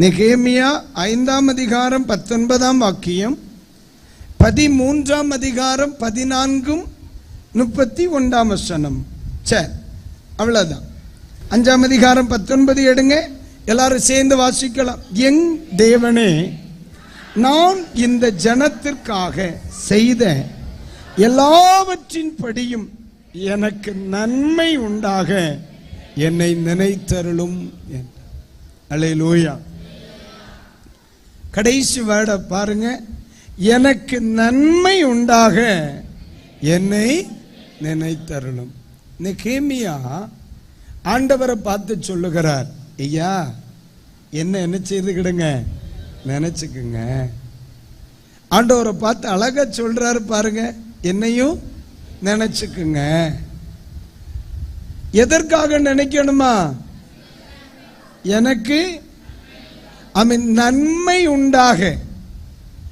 நெகேமியா ஐந்தாம் அதிகாரம் பத்தொன்பதாம் வாக்கியம் பதிமூன்றாம் அதிகாரம் பதினான்கும் முப்பத்தி ஒன்றாம் வசனம். சரி அவ்வளவுதான். அஞ்சாம் அதிகாரம் பத்தொன்பது எடுங்க எல்லாரும் சேர்ந்து வாசிக்கலாம். எங் தேவனே நான் இந்த ஜனத்திற்காக செய்த எல்லாவற்றின் படியும் எனக்கு நன்மை உண்டாக என்னை நினைத்தருளும் அலையிலூயா. கடைசி வேட பாருங்க. எனக்கு நன்மை உண்டாக என்னை நினைத்தருளும். நெகேமியா ஆண்டவரை பார்த்து சொல்லுகிறார் ஐயா என்ன என்ன செய்துக்கிடுங்க? நினைச்சுக்குங்க. ஆண்டவரை பார்த்து அழகா சொல்றாரு பாருங்க என்னையும் நினைச்சுக்குங்க. எதற்காக நினைக்கணுமா? எனக்கு அவன் நன்மை உண்டாக.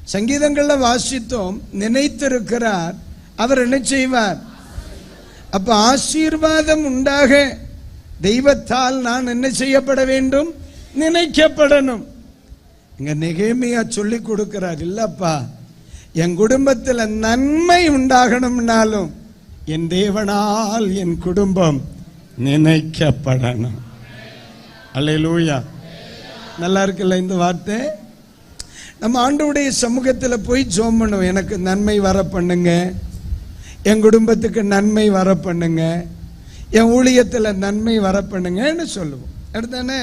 சங்கீதங்களில் வாசித்தோம் நினைத்திருக்கிறார் அவர் என்ன செய்வார்? அப்ப ஆசீர்வாதம் உண்டாக. தெய்வத்தால் நான் என்ன செய்யப்பட வேண்டும்? நினைக்கப்படணும். இங்க நிகழ்மையா சொல்லி கொடுக்கிறார் இல்லப்பா என் குடும்பத்தில் நன்மை உண்டாகணும்னாலும் என் தேவனால் என் குடும்பம் நினைக்கப்படணும். அல்லேலூயா. நல்லா இருக்குல்ல இந்த வார்த்தை? நம்ம ஆண்டவுடைய சமூகத்தில் போய் ஜோம் பண்ணுவோம். எனக்கு நன்மை வர பண்ணுங்க. என் குடும்பத்துக்கு நன்மை வர பண்ணுங்க. என் ஊழியத்தில் நன்மை வர பண்ணுங்கன்னு சொல்லுவோம். அடுத்தானே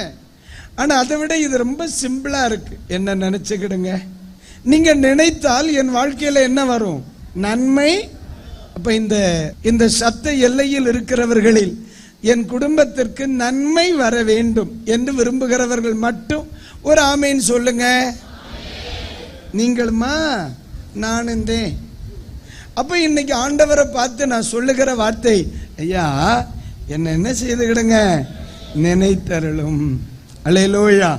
ஆனால் அதை விட இது ரொம்ப சிம்பிளாக இருக்கு. என்ன நினச்சிக்கிடுங்க? நீங்கள் நினைத்தால் என் வாழ்க்கையில் என்ன வரும்? நன்மை. அப்போ இந்த இந்த சத்த எல்லையில் இருக்கிறவர்களில் என் குடும்பத்திற்கு நன்மை வர வேண்டும் என்று விரும்புகிறவர்கள் மட்டும் ஒரு ஆமைன்னு சொல்லுங்க. நீங்களுமா? நான் இருந்தேன். அப்ப இன்னைக்கு ஆண்டவரை பார்த்து நான் சொல்லுகிற வார்த்தை ஐயா என்ன என்ன செய்துக்கிடுங்க நினைத்தருளும். அலையலோயா.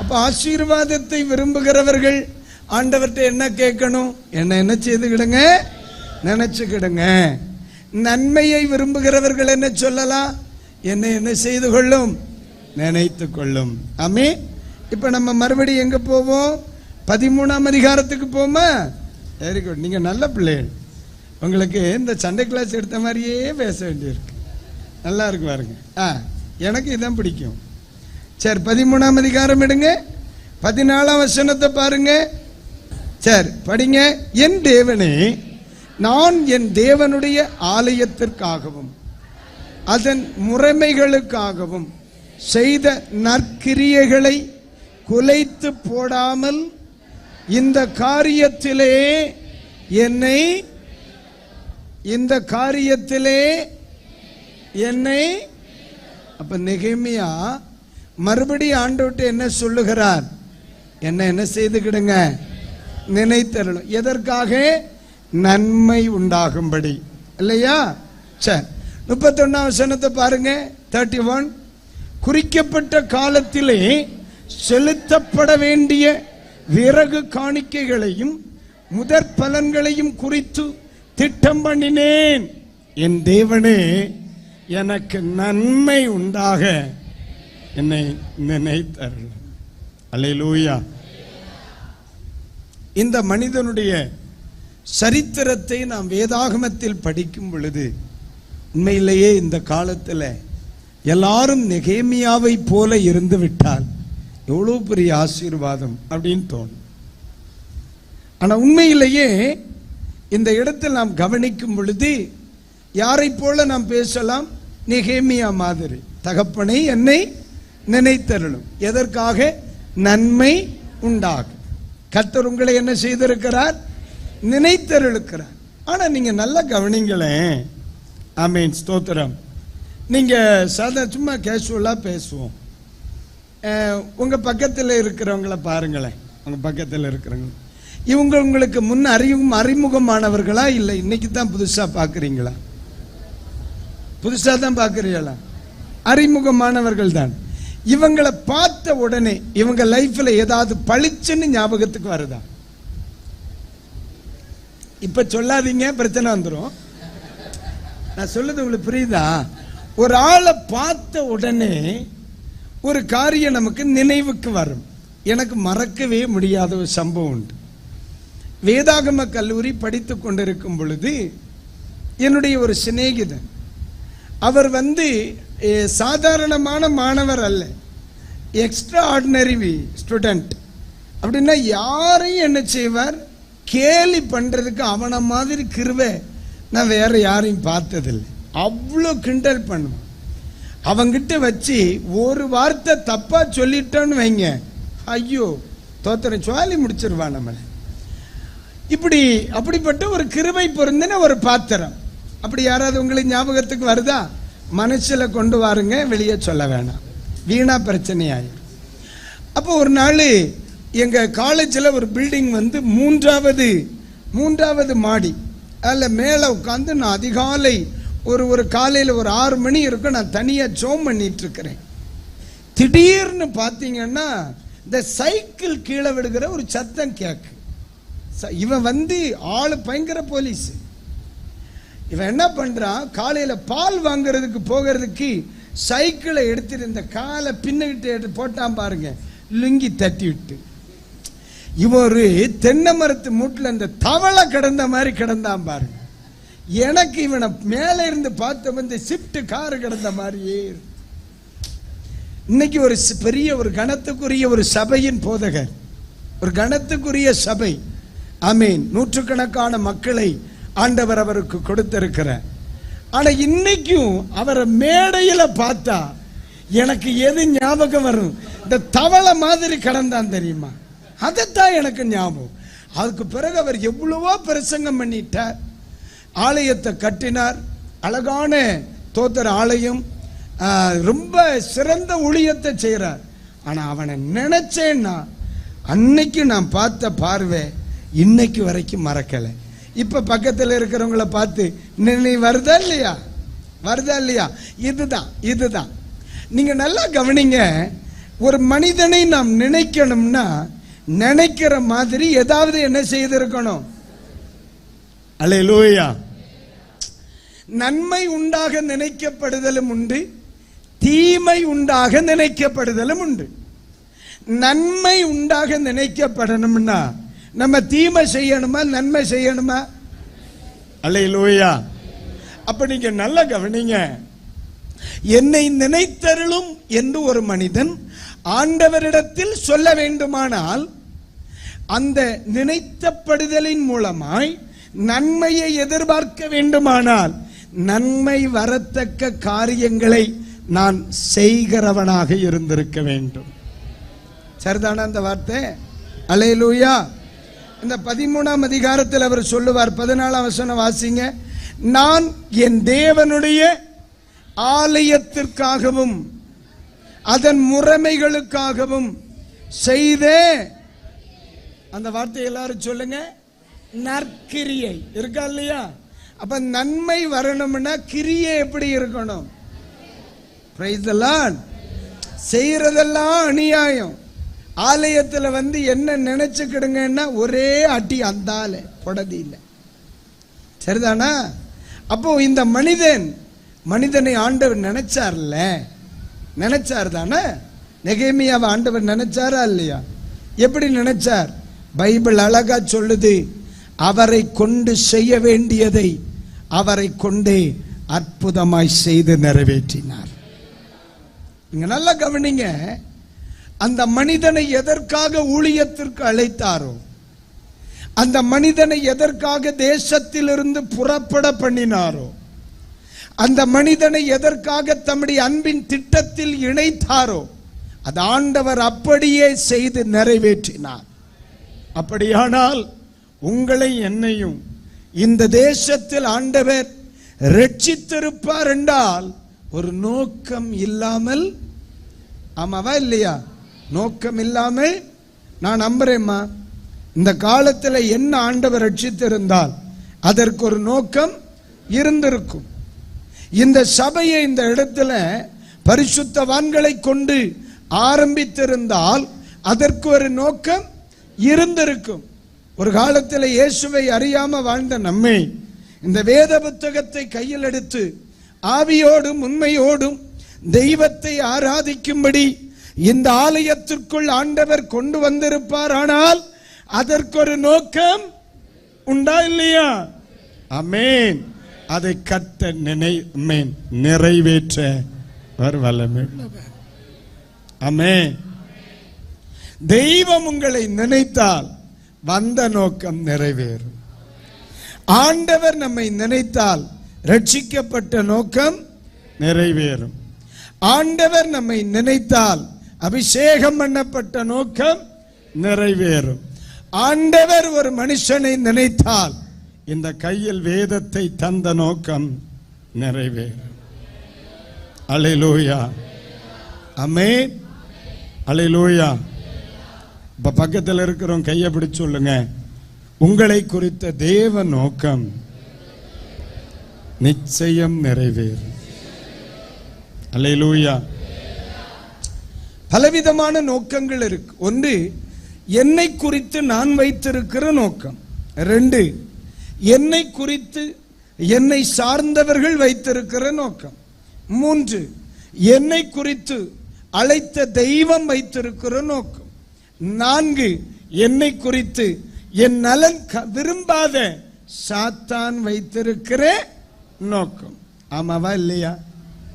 அப்ப ஆசீர்வாதத்தை விரும்புகிறவர்கள் ஆண்டவர்கிட்ட என்ன கேட்கணும்? என்ன என்ன செய்துக்கிடுங்க நினைச்சுக்கிடுங்க. நன்மையை விரும்புகிறவர்கள் என்ன சொல்லலாம்? என்ன என்ன செய்து கொள்ளும்? நினைத்து கொள்ளும். ஆமே இப்ப நம்ம மறுபடியும் எங்க போவோம்? பதிமூணாம் அதிகாரத்துக்கு போமா? வெரி குட் நீங்க நல்ல பிள்ளைகள். உங்களுக்கு இந்த சண்டை கிளாஸ் எடுத்த மாதிரியே பேச வேண்டியிருக்கு. நல்லா இருக்கு பாருங்க. ஆ எனக்கு இதான் பிடிக்கும். சரி பதிமூணாம் அதிகாரம் எடுங்க. பதினாலாம் வசனத்தை பாருங்க. சரி படிங்க. என் தேவனே நான் என் தேவனுடைய ஆலயத்திற்காகவும் அதன் முறைமைகளுக்காகவும் செய்த நற்கிரியைகளை குலைத்து போடாமல் இந்த காரியத்திலே என்னை இந்த காரியத்திலே என்னை அப்ப நெகிமியா மறுபடி ஆண்டோட்டு என்ன சொல்லுகிறார்? என்ன என்ன செய்துக்கிடுங்க? நினைத்தரணும் எதற்காக? நன்மை உண்டாகும்படி. இல்லையா? சரி முப்பத்தொன்னாம் வசனத்தை பாருங்க. தேர்ட்டி ஒன் குறிக்கப்பட்ட காலத்திலே செலுத்தப்பட வேண்டிய விறகு காணிக்கைகளையும் முதற் பலன்களையும் குறித்து திட்டம் பண்ணினேன். என் தேவனே எனக்கு நன்மை உண்டாக என்னை நினைத்தருள். அலையிலூயா இந்த மனிதனுடைய சரித்திரத்தை நாம் வேதாகமத்தில் படிக்கும் பொழுது உண்மையிலேயே இந்த காலத்தில் எல்லாரும் நெகேமியாவை போல இருந்து விட்டால் எவ்வளோ பெரிய ஆசீர்வாதம் அப்படின்னு தோணும். ஆனால் உண்மையிலேயே இந்த இடத்தில் நாம் கவனிக்கும் பொழுது யாரை போல நாம் பேசலாம்? நெகேமியா மாதிரி. தகப்பனை என்னை நினைத்தருளும். எதற்காக? நன்மை உண்டாகும். கத்தர் உங்களை என்ன செய்திருக்கிறார்? நினைத்தருளுக்கிறார். ஆனால் நீங்கள் நல்லா கவனிங்களேன் ஆமீன். ஸ்தோத்திரம். நீங்கள் சாதா சும்மா கேஷுவலாக பேசுவோம். உங்கள் பக்கத்தில் இருக்கிறவங்கள பாருங்களேன். உங்கள் பக்கத்தில் இருக்கிறவங்க. இவங்க உங்களுக்கு முன் அறிமுகம் அறிமுகமானவர்களா இல்லை? இன்னைக்கு தான் புதுசாக பார்க்குறீங்களா புதுசாக தான் பார்க்குறீங்களா அறிமுகமானவர்கள் தான். இவங்களை பார்த்த உடனே இவங்க லைஃப்பில் ஏதாவது பளிச்சுன்னு ஞாபகத்துக்கு வருதா? இப்ப சொல்லாதீங்க பிரச்சனை வந்துடும் நான் சொல்லுது உங்களுக்கு புரியுதா? ஒரு ஆளை பார்த்த உடனே ஒரு காரியம் நமக்கு நினைவுக்கு வரும். எனக்கு மறக்கவே முடியாத ஒரு சம்பவம் உண்டு. வேதாகம கல்லூரி படித்து கொண்டிருக்கும் பொழுது என்னுடைய ஒரு சிநேகிதன் அவர் வந்து சாதாரணமான மாணவர் அல்ல. எக்ஸ்ட்ரா ஆர்டினரி ஸ்டூடெண்ட் அப்படின்னா யாரையும் என்ன செய்வார்? கேலி பண்ணுறதுக்கு அவனை மாதிரி கிருவை நான் வேற யாரையும் பார்த்ததில்லை. அவ்வளோ கிண்டல் பண்ணுவான். அவங்கிட்ட வச்சு ஒரு வார்த்தை தப்பாக சொல்லிட்டோன்னு வைங்க. ஐயோ தோத்தனை சுவாலி முடிச்சிருவான் நம்மளை. இப்படி அப்படிப்பட்ட ஒரு கிருவை பொருந்தின ஒரு பாத்திரம். அப்படி யாராவது உங்களுக்கு ஞாபகத்துக்கு வருதா? மனசில் கொண்டு வாருங்க வெளியே சொல்ல வேணாம். வீணா பிரச்சனையாயிரும். அப்போ ஒரு நாள் எங்க காலேஜில் ஒரு பில்டிங் வந்து மூன்றாவது மூன்றாவது மாடி. அதில் மேலே உட்காந்து நான் அதிகாலை ஒரு ஒரு காலையில் ஒரு ஆறு மணி இருக்கும் நான் தனியாக ஜோம் பண்ணிட்டு இருக்கிறேன் திடீர்னு பார்த்தீங்கன்னா இந்த சைக்கிள் கீழே விடுகிற ஒரு சத்தம் கேக்கு. ச- இவன் வந்து ஆள் பயங்கர போலீஸ். இவன் என்ன பண்றான்? காலையில் பால் வாங்குறதுக்கு போகிறதுக்கு சைக்கிளை எடுத்துட்டு இந்த காலை பின்னுகிட்டு போட்டான் பாருங்க. லுங்கி தட்டி விட்டு இவர் தென்னை மரத்து மூட்டில் இந்த தவளை கிடந்த மாதிரி கிடந்தான் பாருங்க. எனக்கு இவனை மேலே இருந்து பார்த்த வந்து ஷிஃப்ட் கார் கிடந்த மாதிரியே இன்னைக்கு ஒரு பெரிய ஒரு கணத்துக்குரிய ஒரு சபையின் போதகர். ஒரு கணத்துக்குரிய சபை. அமீன் நூற்றுக்கணக்கான மக்களை ஆண்டவர் அவருக்கு கொடுத்திருக்கிறார். ஆனா இன்னைக்கும் அவரை மேடையில பார்த்தா எனக்கு எது ஞாபகம் வரும்? இந்த தவளை மாதிரி கடந்தான் தெரியுமா? அதைத்தான் எனக்கு ஞாபகம். அதுக்கு பிறகு அவர் எவ்வளவோ பிரசங்கம் பண்ணிட்டார். ஆலயத்தை கட்டினார். அழகான தோத்தர் ஆலயம். ரொம்ப சிறந்த ஊழியத்தை செய்கிறார் ஆனால் அவனை நினைச்சேன்னா அன்னைக்கு நான் பார்த்த பார்வை இன்னைக்கு வரைக்கும் மறக்கலை. இப்போ பக்கத்தில் இருக்கிறவங்கள பார்த்து நீ வருதா இல்லையா? வருதா இல்லையா? இதுதான் இதுதான். நீங்கள் நல்லா கவனிங்க ஒரு மனிதனை நாம் நினைக்கணும்னா நினைக்கிற மாதிரி ஏதாவது என்ன செய்திருக்கணும்? அல்லேலூயா நன்மை உண்டாக நினைக்கப்படுதலும் உண்டு தீமை உண்டாக நினைக்கப்படுதலும் உண்டு. நன்மை உண்டாக நினைக்கப்படணும்னா நம்ம தீமை செய்யணுமா நன்மை செய்யணுமா? அல்லேலூயா அப்ப நீங்க நல்லா கவனிங்க. என்னை நினைத்தருளும் என்று ஒரு மனிதன் ஆண்டவரிடத்தில் சொல்ல வேண்டுமானால் அந்த நினைத்தப்படுதலின் மூலமாய் நன்மையை எதிர்பார்க்க வேண்டுமானால் நன்மை வரத்தக்க காரியங்களை நான் செய்கிறவனாக இருந்திருக்க வேண்டும். சரிதான அந்த வார்த்தை? அலையலூயா இந்த பதிமூணாம் அதிகாரத்தில் அவர் சொல்லுவார் பதினாலாம் வசனம் வாசிங்க. நான் என் தேவனுடைய ஆலயத்திற்காகவும் அதன் முறைமைகளுக்காகவும் செய்த அந்த வார்த்தை எல்லாரும் சொல்லுங்க. நற்கிரியை. இருக்கா இல்லையா? அப்ப நன்மை வரணும்னா கிரியை எப்படி இருக்கணும்? செய்யறதெல்லாம் அநியாயம். ஆலயத்துல வந்து என்ன நினைச்சுக்கிடுங்கன்னா ஒரே அட்டி அந்தால பொடதி இல்லை. சரிதானா? அப்போ இந்த மனிதன் மனிதனை ஆண்டவர் நினைச்சார்ல? நினைச்சார் தானே நெகேமியாவை ஆண்டவர் நினைச்சாரா இல்லையா? எப்படி நினைச்சார்? பைபிள் அழகா சொல்லுது அவரை கொண்டு செய்ய வேண்டியதை அவரை கொண்டே அற்புதமாய் செய்து நிறைவேற்றினார். நீங்க நல்லா கவனிங்க அந்த மனிதனை எதற்காக ஊழியத்திற்கு அழைத்தாரோ அந்த மனிதனை எதற்காக தேசத்திலிருந்து புறப்பட பண்ணினாரோ அந்த மனிதனை எதற்காக தம்முடைய அன்பின் திட்டத்தில் இணைத்தாரோ அது ஆண்டவர் அப்படியே செய்து நிறைவேற்றினார். அப்படியானால் உங்களை என்னையும் இந்த தேசத்தில் ஆண்டவர் ரட்சித்திருப்பார் என்றால் ஒரு நோக்கம் இல்லாமல் ஆமாவா இல்லையா? நோக்கம் இல்லாமல் நான் நம்புறேம்மா. இந்த காலத்தில் என்ன ஆண்டவர் ரட்சித்திருந்தால் அதற்கு ஒரு நோக்கம் இருந்திருக்கும். இந்த சபையை இந்த இடத்துல பரிசுத்தவான்களை கொண்டு ஆரம்பித்திருந்தால் அதற்கு ஒரு நோக்கம் இருந்திருக்கும். ஒரு காலத்தில் இயேசுவை அறியாம வாழ்ந்த நம்மை இந்த வேத புத்தகத்தை கையில் எடுத்து ஆவியோடும் உண்மையோடும் தெய்வத்தை ஆராதிக்கும்படி இந்த ஆலயத்திற்குள் ஆண்டவர் கொண்டு வந்திருப்பார் ஆனால் அதற்கொரு நோக்கம் உண்டா இல்லையா? அமேன் அதை கத்த நினை அமேன் நிறைவேற்ற. அவர் வல்லமையுள்ளவர் அமேன் தெய்வம் உங்களை நினைத்தால் வந்த நோக்கம் நிறைவேறும். ஆண்டவர் நம்மை நினைத்தால் ரட்சிக்கப்பட்ட நோக்கம் நிறைவேறும். ஆண்டவர் நம்மை நினைத்தால் அபிஷேகம் பண்ணப்பட்ட நோக்கம் நிறைவேறும். ஆண்டவர் ஒரு மனுஷனை நினைத்தால் இந்த கையில் வேதத்தை தந்த நோக்கம் நிறைவேறும். அலையிலூயா அலை அலையிலூயா இப்போ பக்கத்தில் இருக்கிறோம் கையை பிடிச்சு சொல்லுங்க. உங்களை குறித்த தேவ நோக்கம் நிச்சயம் நிறைவேறும். அல்லேலூயா. பலவிதமான நோக்கங்கள் இருக்கு. ஒன்று என்னை குறித்து நான் வைத்திருக்கிற நோக்கம். ரெண்டு என்னை குறித்து என்னை சார்ந்தவர்கள் வைத்திருக்கிற நோக்கம். மூன்று என்னை குறித்து அழைத்த தெய்வம் வைத்திருக்கிற நோக்கம். நான்கு என்னை குறித்து என் நலன் க- விரும்பாத சாத்தான் வைத்திருக்கிற நோக்கம். ஆமாவா இல்லையா?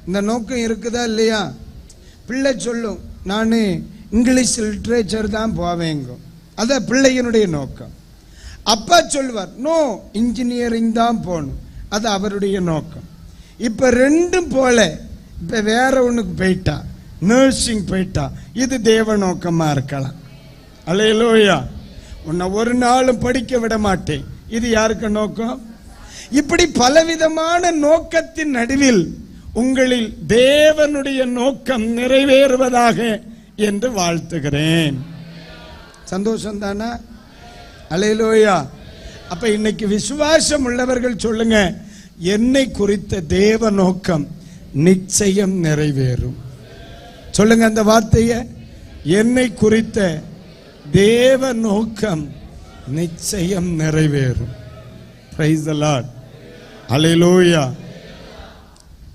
இந்த நோக்கம் இருக்குதா இல்லையா? பிள்ளை சொல்லும் நான் இங்கிலீஷ் லிட்ரேச்சர் தான் போவேங்க அதான் பிள்ளையினுடைய நோக்கம். அப்பா சொல்வார் நோ இன்ஜினியரிங் தான் போகணும். அது அவருடைய நோக்கம். இப்போ ரெண்டும் போல இப்போ வேற ஒன்றுக்கு போயிட்டா நர்சிங் போயிட்டா இது தேவ நோக்கமாக இருக்கலாம். அலையலோயா உன்னை ஒரு நாளும் படிக்க விட மாட்டேன். இது யாருக்கு நோக்கம்? இப்படி பலவிதமான நோக்கத்தின் நடுவில் உங்களில் தேவனுடைய நோக்கம் நிறைவேறுவதாக என்று வாழ்த்துகிறேன். சந்தோஷம் தானா? அலையலோயா அப்ப இன்னைக்கு விசுவாசம் உள்ளவர்கள் சொல்லுங்க என்னை குறித்த தேவ நோக்கம் நிச்சயம் நிறைவேறும். சொல்லுங்க அந்த வார்த்தையை என்னை குறித்த தேவ நோக்கம் நிச்சயம் நிறைவேறும். பிரைஸ் த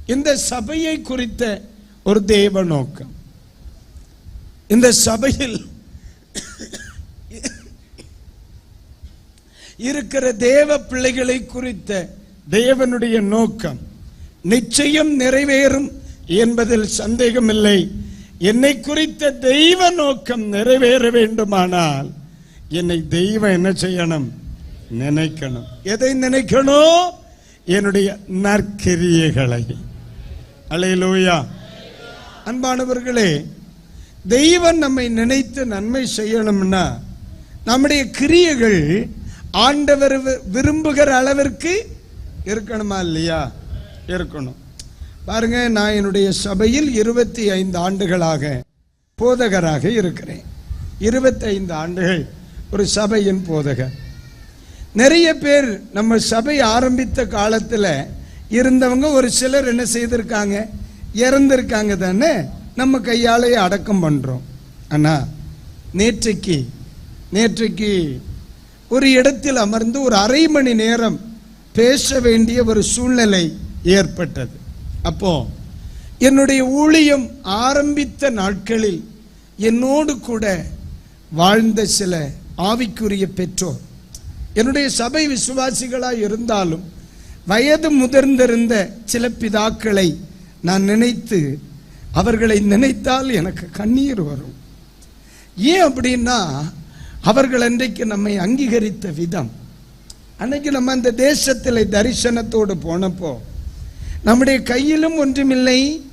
இந்த சபையை குறித்த ஒரு தேவ நோக்கம் இந்த சபையில் இருக்கிற தேவ பிள்ளைகளை குறித்த தேவனுடைய நோக்கம் நிச்சயம் நிறைவேறும் என்பதில் சந்தேகமில்லை. என்னை குறித்த தெய்வ நோக்கம் நிறைவேற வேண்டுமானால் என்னை தெய்வம் என்ன செய்யணும்? நினைக்கணும். எதை நினைக்கணும் என்னுடைய நற்கிரியைகளை. அலையிலூயா. அன்பானவர்களே தெய்வம் நம்மை நினைத்து நன்மை செய்யணும்னா நம்முடைய கிரியைகள் ஆண்டவர் விரும்புகிற அளவிற்கு இருக்கணுமா இல்லையா? இருக்கணும். பாருங்க நான் என்னுடைய சபையில் இருபத்தி ஐந்து ஆண்டுகளாக போதகராக இருக்கிறேன். இருபத்தைந்து ஆண்டுகள் ஒரு சபையின் போதகர். நிறைய பேர் நம்ம சபை ஆரம்பித்த காலத்தில் இருந்தவங்க ஒரு சிலர் என்ன செய்திருக்காங்க? இறந்திருக்காங்க தானே? நம்ம கையாலேயே அடக்கம் பண்ணுறோம் ஆனால் நேற்றைக்கு நேற்றைக்கு ஒரு இடத்தில் அமர்ந்து ஒரு அரை மணி நேரம் பேச வேண்டிய ஒரு சூழ்நிலை ஏற்பட்டது. அப்போ என்னுடைய ஊழியம் ஆரம்பித்த நாட்களில் என்னோடு கூட வாழ்ந்த சில ஆவிக்குரிய பெற்றோர் என்னுடைய சபை விசுவாசிகளாக இருந்தாலும் வயது முதிர்ந்திருந்த சில பிதாக்களை நான் நினைத்து அவர்களை நினைத்தால் எனக்கு கண்ணீர் வரும். ஏன் அப்படின்னா அவர்கள் அன்றைக்கு நம்மை அங்கீகரித்த விதம். அன்னைக்கு நம்ம அந்த தேசத்தில் தரிசனத்தோடு போனப்போ நம்முடைய கையிலும் ஒன்றுமில்லை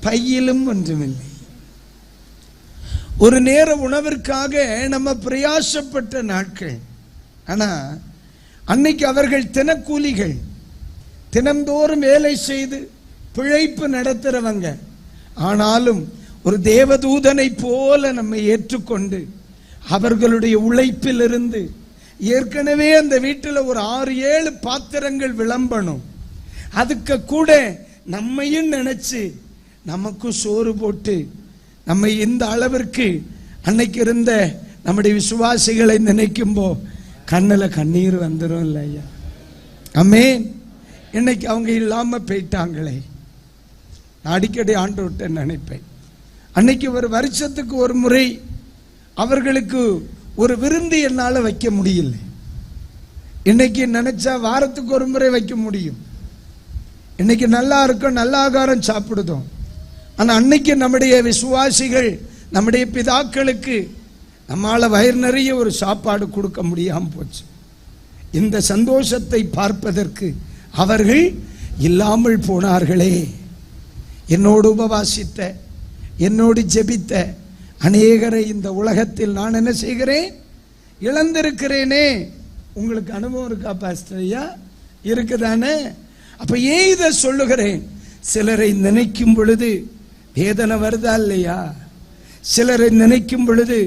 பையிலும் ஒன்றுமில்லை. ஒரு நேர உணவிற்காக நம்ம பிரயாசப்பட்ட நாட்கள். ஆனா அன்னைக்கு அவர்கள் தினக்கூலிகள் தினந்தோறும் வேலை செய்து பிழைப்பு நடத்துறவங்க. ஆனாலும் ஒரு தேவதூதனை போல நம்மை ஏற்றுக்கொண்டு அவர்களுடைய உழைப்பிலிருந்து ஏற்கனவே அந்த வீட்டில் ஒரு ஆறு ஏழு பாத்திரங்கள் விளம்பணும். அதுக்கு கூட நம்மையும் நினைச்சு நமக்கும் சோறு போட்டு நம்மை இந்த அளவிற்கு அன்னைக்கு இருந்த நம்முடைய விசுவாசிகளை நினைக்கும்போ கண்ணில் கண்ணீர் வந்துடும் இல்லையா அமேன் இன்னைக்கு அவங்க இல்லாமல் போயிட்டாங்களே. நான் அடிக்கடி ஆண்டு விட்டு நினைப்பேன். அன்னைக்கு ஒரு வருஷத்துக்கு ஒரு முறை அவர்களுக்கு ஒரு விருந்து என்னால் வைக்க முடியல. இன்னைக்கு நினைச்சா வாரத்துக்கு ஒரு முறை வைக்க முடியும். இன்னைக்கு நல்லா இருக்கும் நல்ல ஆகாரம் சாப்பிடுதோம். ஆனால் அன்னைக்கு நம்முடைய விசுவாசிகள் நம்முடைய பிதாக்களுக்கு நம்மால் வயிறு நிறைய ஒரு சாப்பாடு கொடுக்க முடியாமல் போச்சு. இந்த சந்தோஷத்தை பார்ப்பதற்கு அவர்கள் இல்லாமல் போனார்களே. என்னோடு உபவாசித்த என்னோடு ஜெபித்த அநேகரை இந்த உலகத்தில் நான் என்ன செய்கிறேன்? இழந்திருக்கிறேனே. உங்களுக்கு அனுபவம் இருக்கா பாஸ்டர் ஐயா? இருக்குதானே? அப்ப ஏன் இதை சொல்லுகிறேன்? சிலரை நினைக்கும் பொழுது வேதனை வருதா இல்லையா? சிலரை நினைக்கும் பொழுது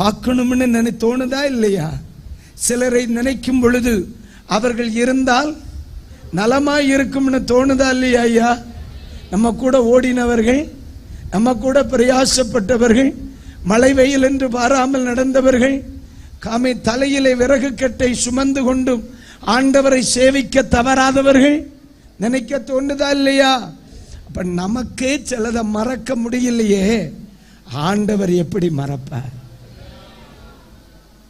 பார்க்கணும்னு நினை தோணுதா இல்லையா? சிலரை நினைக்கும் பொழுது அவர்கள் இருந்தால் நலமாய் இருக்கும்னு தோணுதா இல்லையா ஐயா? நம்ம கூட ஓடினவர்கள் நம்ம கூட பிரயாசப்பட்டவர்கள் மழை வெயில் என்று பாராமல் நடந்தவர்கள் காமை தலையிலே விறகு கட்டை சுமந்து கொண்டும் ஆண்டவரை சேவிக்க தவறாதவர்கள் நினைக்க தோணுதா இல்லையா? அப்ப நமக்கே சிலதை மறக்க முடியலையே. ஆண்டவர் எப்படி மறப்பார்?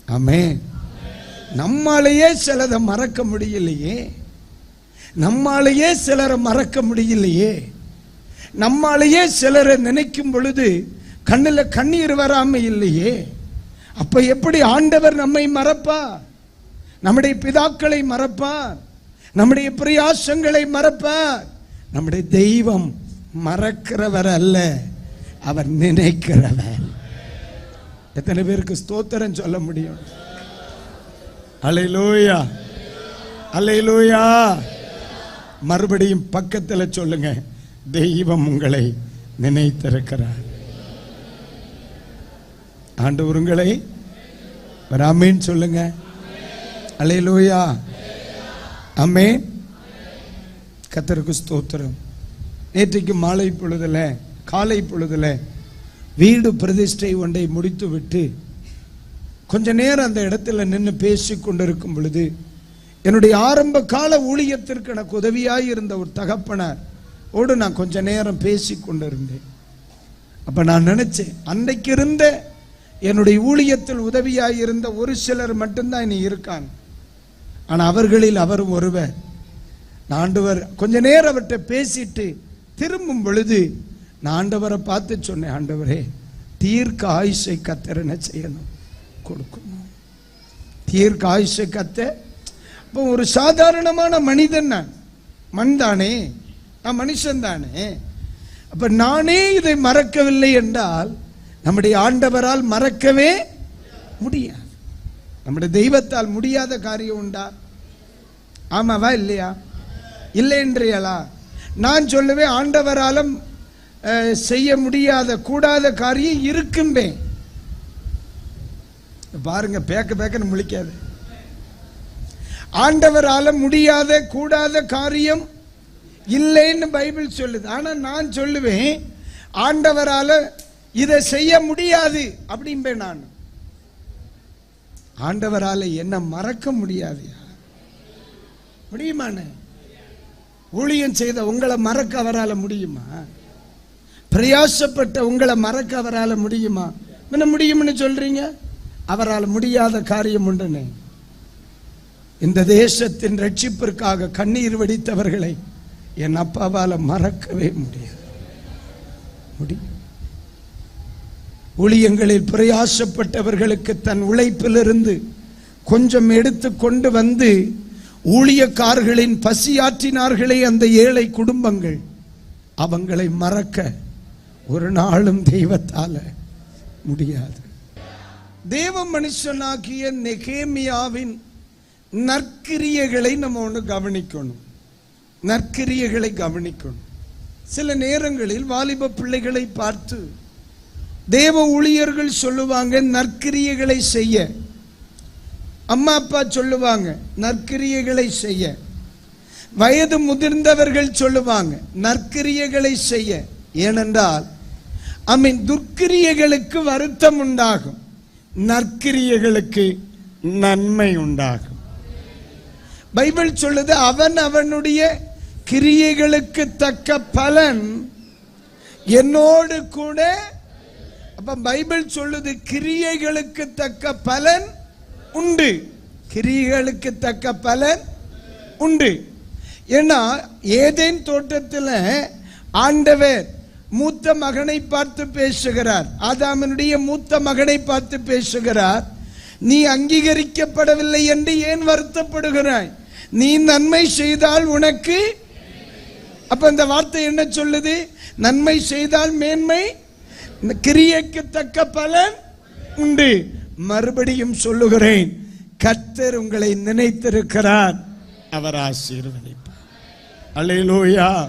ஆமே நம்மாலேயே சிலதை மறக்க முடியலையே. நம்மாலேயே சிலரை மறக்க முடியலையே. நம்மாலேயே சிலரை நினைக்கும் பொழுது கண்ணில் கண்ணீர் வராம இல்லையே. அப்ப எப்படி ஆண்டவர் நம்மை மறப்பா நம்முடைய பிதாக்களை மறப்பார்? நம்முடைய பிரயாசங்களை மறப்பார். நம்முடைய தெய்வம் மறக்கிறவர் அல்ல அவர் நினைக்கிறவர். எத்தனை பேருக்கு ஸ்தோத்திரம் சொல்ல முடியும்? அலையிலோயா அலையிலோயா மறுபடியும் பக்கத்துல சொல்லுங்க. தெய்வம் உங்களை நினைத்திருக்கிறார். ஆண்டு உங்களை வராமேன்னு சொல்லுங்க. அலையிலோயா அம்மே கத்தருக்கு ஸ்தோத்திரம். நேற்றைக்கு மாலை பொழுதுல காலை பொழுதுல வீடு பிரதிஷ்டை ஒன்றை முடித்து விட்டு கொஞ்ச நேரம் அந்த இடத்துல நின்று பேசி கொண்டிருக்கும் பொழுது என்னுடைய ஆரம்ப கால ஊழியத்திற்கு எனக்கு உதவியாக இருந்த ஒரு தகப்பனார் ஓடு நான் கொஞ்ச நேரம் பேசி கொண்டிருந்தேன். அப்ப நான் நினைச்சேன் அன்னைக்கு இருந்த என்னுடைய ஊழியத்தில் உதவியாக இருந்த ஒரு சிலர் மட்டும்தான் இனி இருக்காங்க. ஆனால் அவர்களில் அவர் ஒருவர். ஆண்டவர் கொஞ்ச நேரம் அவர்கிட்ட பேசிட்டு திரும்பும் பொழுது நான் ஆண்டவரை பார்த்து சொன்னேன் ஆண்டவரே தீர்க்க ஆயுஷை கத்தர் என்ன செய்யணும்? கொடுக்கணும். தீர்க்க ஆயுஷை கத்த அப்போ ஒரு சாதாரணமான மனிதன் நான். மண் தானே நான் மனுஷன் தானே. அப்ப நானே இதை மறக்கவில்லை என்றால் நம்முடைய ஆண்டவரால் மறக்கவே முடியாது. நம்முடைய தெய்வத்தால் முடியாத காரியம் உண்டா? ஆமாவா இல்லையா? இல்லை என்றியலா நான் சொல்லுவேன் ஆண்டவராலும் செய்ய முடியாத கூடாத காரியம் இருக்கும்பே. பாருங்க பேக்க பேக்கன்னு முழிக்காது. ஆண்டவரால முடியாத கூடாத காரியம் இல்லைன்னு பைபிள் சொல்லுது. ஆனா நான் சொல்லுவேன் ஆண்டவரால இதை செய்ய முடியாது அப்படிம்பேன் நான். ஆண்டவரால் என்ன மறக்க முடியாது. முடியுமாண்ணே? ஊழியம் செய்த உங்களை மறக்க அவரால் முடியுமா? பிரயாசப்பட்ட உங்களை மறக்க அவரால் முடியுமா? என்ன முடியும்னு சொல்றீங்க? அவரால் முடியாத காரியம் உண்டுனே இந்த தேசத்தின் ரட்சிப்பிற்காக கண்ணீர் வடித்தவர்களை என் அப்பாவால் மறக்கவே முடியாது. முடியும் ஊழியங்களில் பிரயாசப்பட்டவர்களுக்கு தன் உழைப்பிலிருந்து கொஞ்சம் எடுத்து கொண்டு வந்து ஊழியக்காரர்களின் பசியாற்றினார்களே அந்த ஏழை குடும்பங்கள். அவங்களை மறக்க ஒரு நாளும் தெய்வத்தால முடியாது. தேவ மனுஷனாகிய நெகேமியாவின் நற்கிரியைகளை நம்ம ஒன்று கவனிக்கணும். நற்கிரியைகளை கவனிக்கணும். சில நேரங்களில் வாலிப பிள்ளைகளை பார்த்து தேவ ஊழியர்கள் சொல்லுவாங்க நற்கிரியைகளை செய்ய. அம்மா அப்பா சொல்லுவாங்க நற்கிரியைகளை செய்ய. வயது முதிர்ந்தவர்கள் சொல்லுவாங்க நற்கிரியைகளை செய்ய. ஏனென்றால் அமீன் துர்க்கிரியைகளுக்கு வருத்தம் உண்டாகும் நற்கிரியைகளுக்கு நன்மை உண்டாகும். பைபிள் சொல்லுது அவன் அவனுடைய கிரியைகளுக்கு தக்க பலன் என்னோடு கூட அப்ப பைபிள் சொல்லுது கிரியைகளுக்கு தக்க பலன் உண்டு. கிரியைகளுக்கு தக்க பலன் உண்டு. ஏன்னா ஏதேன் தோட்டத்தில் ஆண்டவர் மூத்த மகனை பார்த்து பேசுகிறார். ஆதாமனுடைய மூத்த மகனை பார்த்து பேசுகிறார். நீ அங்கீகரிக்கப்படவில்லை என்று ஏன் வருத்தப்படுகிறாய்? நீ நன்மை செய்தால் உனக்கு அப்ப இந்த வார்த்தை என்ன சொல்லுது? நன்மை செய்தால் மேன்மை இந்த கிரியைக்கு தக்க பலன் உண்டு. மறுபடியும் சொல்லுகிறேன் கத்தர் உங்களை நினைத்திருக்கிறார். அவர் ஆசீர்வதிப்பார் அலையிலோயா